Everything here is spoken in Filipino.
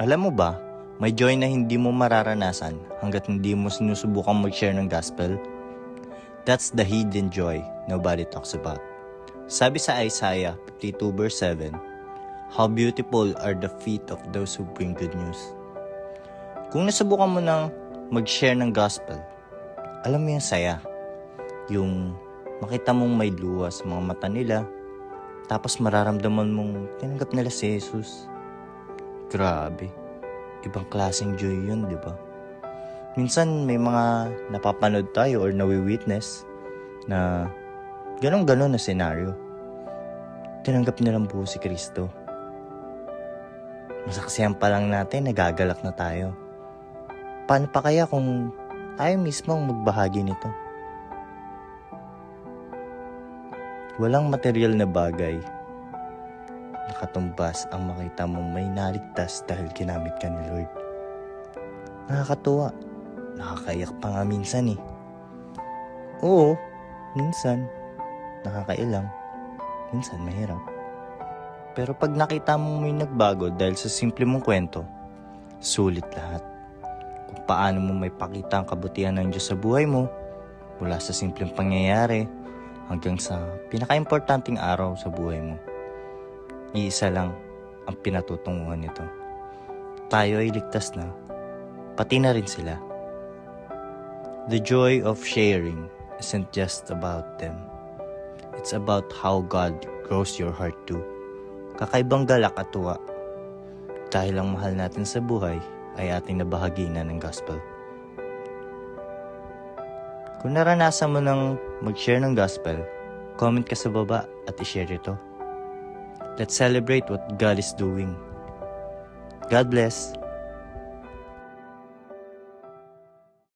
Alam mo ba, may joy na hindi mo mararanasan hanggat hindi mo sinusubukang mag-share ng gospel? That's the hidden joy nobody talks about. Sabi sa Isaiah 52 verse 7, How beautiful are the feet of those who bring good news. Kung nasubukan mo nang mag-share ng gospel, alam mo yung saya. Yung makita mong may luha sa mga mata nila, tapos mararamdaman mong tinanggap nila si Jesus. Grabe. Ibang klaseng joy yun, di ba? Minsan may mga napapanood tayo or nawi-witness na ganong-ganon na senaryo. Tinanggap nilang buo si Kristo. Masaksiyan pa lang natin, nagagalak na tayo. Paano pa kaya kung tayo mismo ang magbahagi nito? Walang material na bagay nakatumbas ang makita mong may naligtas dahil ginamit ka ni Lord. Nakakatuwa. Nakakaiyak pa nga minsan eh. Oo, minsan. Nakakailang. Minsan mahirap. Pero pag nakita mong may nagbago dahil sa simple mong kwento, sulit lahat. Kung paano mo may pakita ang kabutihan ng Diyos sa buhay mo, mula sa simpleng pangyayari hanggang sa pinaka-importanting araw sa buhay mo. Iisa lang ang pinatutunguhan nito. Tayo ay ligtas na, pati na rin sila. The joy of sharing isn't just about them. It's about how God grows your heart too. Kakaibang galak at tuwa. Dahil ang mahal natin sa buhay ay ating nabahaginan ng gospel. Kung naranasan mo ng mag-share ng gospel, comment ka sa baba at i-share ito. Let's celebrate what God is doing. God bless.